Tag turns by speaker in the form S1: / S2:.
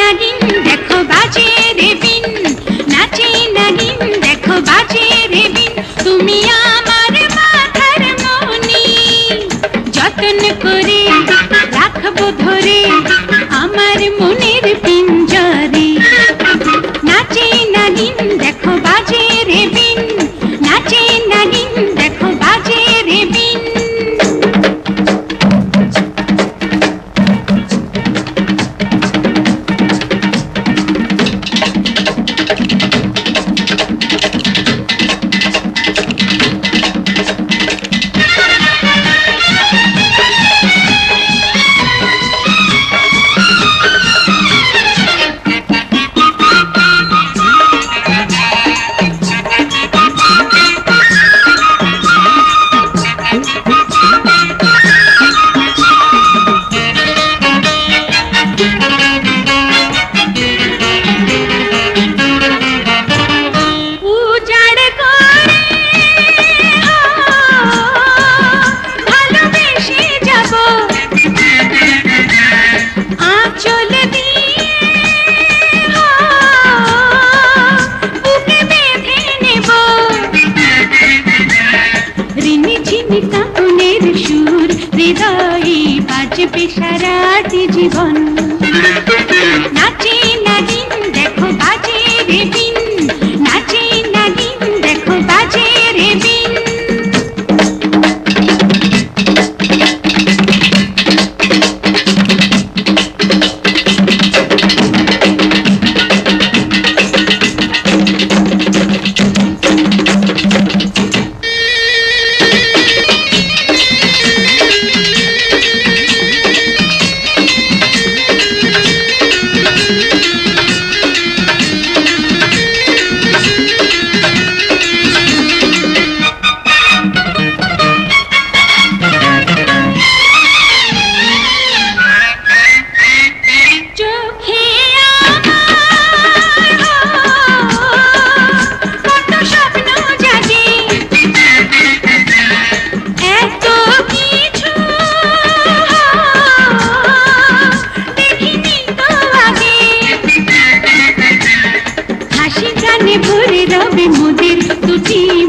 S1: নাগিন, দেখো বাজে রেবিন। নাচে নাগিন, দেখো বাজে রেবিন। তুমি আমার মাথার মনি যতন করে রাখব ধরে আমার মনের পিঞ্জরে। নাচে নাগিন, দেখো বাজে রেবিন। নাচে নাগিন, দেখো বাজে রেবিন। হৃদয়ে বাজবে সারাটি জীবন। भी मुझे तुझी